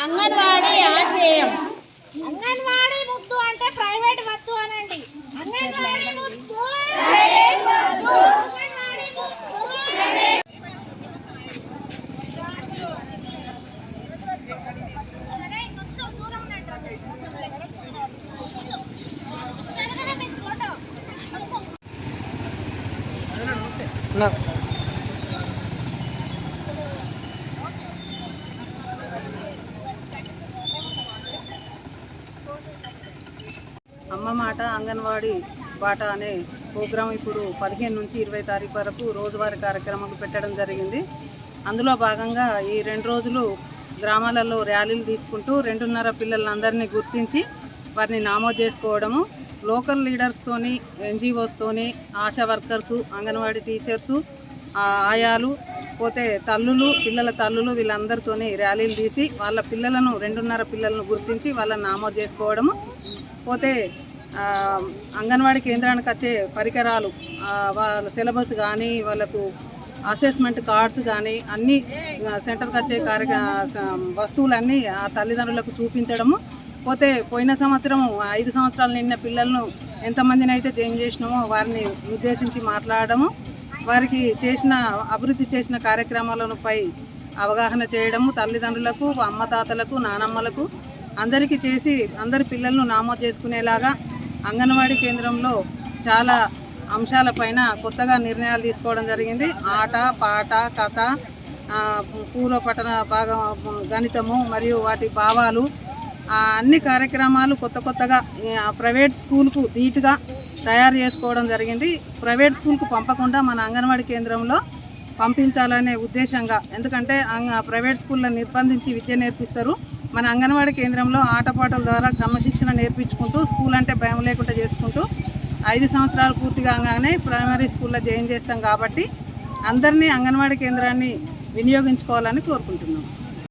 అంగన్వాడీ ఆశ్రయం అంగన్వాడీ ముద్దు అంటే ప్రైవేట్ వద్దు అనండి. అంగన్వాడీ ముద్దు అమ్మ మాట అంగన్వాడీ బాట అనే ప్రోగ్రాం ఇప్పుడు పదిహేను నుంచి ఇరవై తారీఖు వరకు రోజువారీ కార్యక్రమాలు పెట్టడం జరిగింది. అందులో భాగంగా ఈ రెండు రోజులు గ్రామాలలో ర్యాలీలు తీసుకుంటూ రెండున్నర పిల్లలందరినీ గుర్తించి వారిని నామోదు చేసుకోవడము లోకల్ లీడర్స్తోని ఎన్జిఓస్తోని ఆశా వర్కర్సు అంగన్వాడీ టీచర్సు ఆయాలు పోతే తల్లులు పిల్లల తల్లులు వీళ్ళందరితోని ర్యాలీలు తీసి వాళ్ళ పిల్లలను రెండున్నర పిల్లలను గుర్తించి వాళ్ళని నామోదు చేసుకోవడము. పోతే అంగన్వాడీ కేంద్రానికి వచ్చే పరికరాలు వాళ్ళ సిలబస్ కానీ వాళ్ళకు అసెస్మెంట్ కార్డ్స్ కానీ అన్నీ సెంటర్కి వచ్చే కార్య స- వస్తువులన్నీ ఆ తల్లిదండ్రులకు చూపించడము. పోతే పోయిన సంవత్సరం ఐదు సంవత్సరాలు నిన్న పిల్లలను ఎంతమందిని అయితే జాయిన్ చేసినామో వారిని ఉద్దేశించి మాట్లాడడము వారికి చేసిన అభివృద్ధి చేసిన కార్యక్రమాలను పై అవగాహన చేయడము. తల్లిదండ్రులకు అమ్మ తాతలకు నానమ్మలకు అందరికీ చేసి అందరి పిల్లలను నామోదు చేసుకునేలాగా అంగన్వాడీ కేంద్రంలో చాలా అంశాలపైన కొత్తగా నిర్ణయాలు తీసుకోవడం జరిగింది. ఆట పాట కథ పూర్వపఠన భాగం గణితము మరియు వాటి భావాలు అన్ని కార్యక్రమాలు కొత్త కొత్తగా ప్రైవేట్ స్కూల్కు ధీటుగా తయారు చేసుకోవడం జరిగింది. ప్రైవేట్ స్కూల్కు పంపకుండా మన అంగన్వాడీ కేంద్రంలో పంపించాలనే ఉద్దేశంగా. ఎందుకంటే ప్రైవేట్ స్కూల్లో నిర్బంధించి విద్య నేర్పిస్తారు. మన అంగన్వాడీ కేంద్రంలో ఆటపాటల ద్వారా క్రమశిక్షణ నేర్పించుకుంటూ స్కూల్ అంటే భయం లేకుండా చేసుకుంటూ ఐదు సంవత్సరాలు పూర్తిగా కాగానే ప్రైమరీ స్కూల్లో జాయిన్ చేస్తాం కాబట్టి అందరినీ అంగన్వాడీ కేంద్రాన్ని వినియోగించుకోవాలని కోరుకుంటున్నాం.